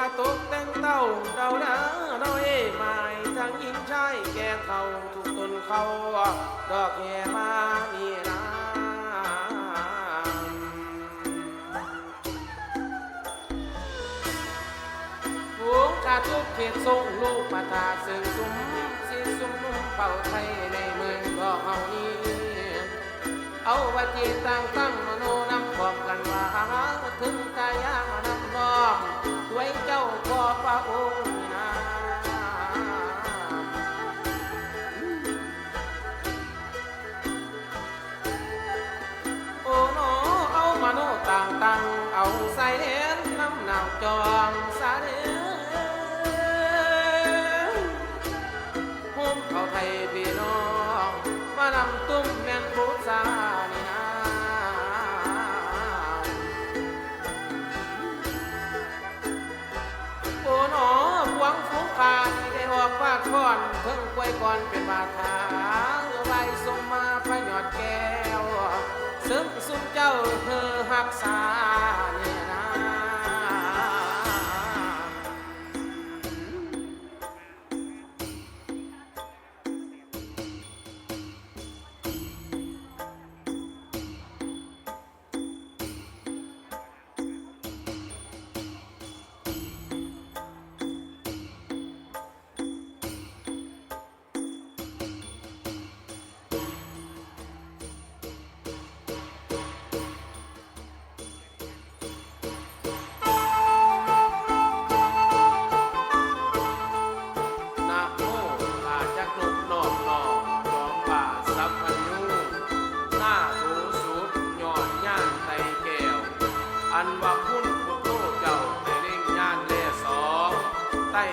ระตุกแต่งเต้าเดาดาเดาเอ้หมายทั้งหญิงชายแกงเขาทุกตนเขาดอกแห่มานี่นะฝูงกาทุกเขตทรงลูกมาตาซึ่งสุมสิสุมนุ่มเป่าไทยในเมืองก็เฮานี้เอาวาจีต่างตั้งมโนนำความกันว่าถึงกายา พ่อพระองค์นาโอ้โนเอามาโน ฟ้อนเพิ่งกล้วยก่อนเป็นบาทาเออใบส่งมาพระยอดแก้วซึ่งสุมเจ้าเธอหักษา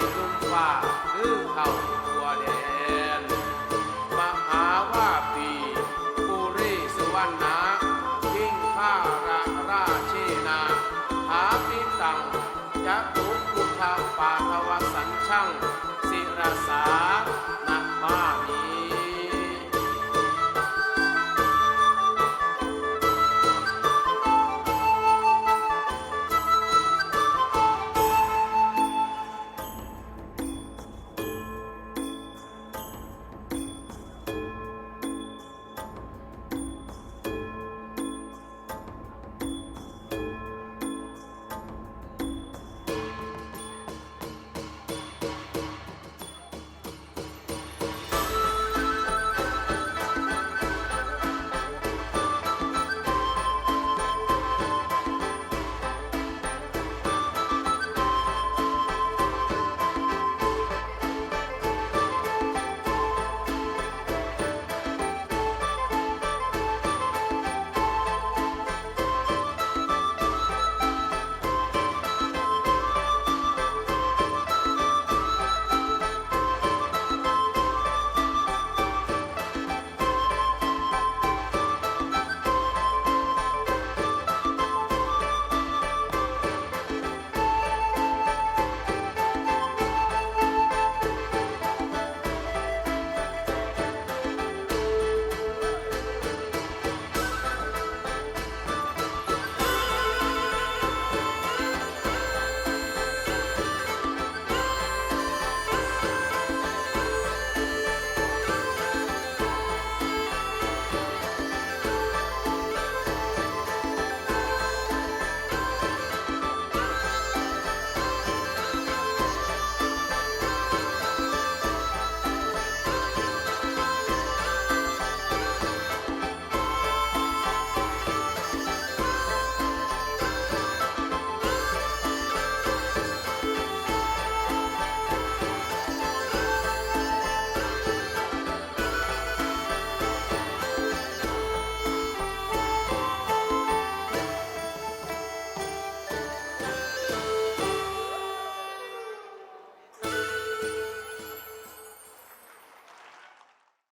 จุมฟ้าหรือเข้าตัวแดน มหาว่าปีปุริสุวรรณะยิ่งข้า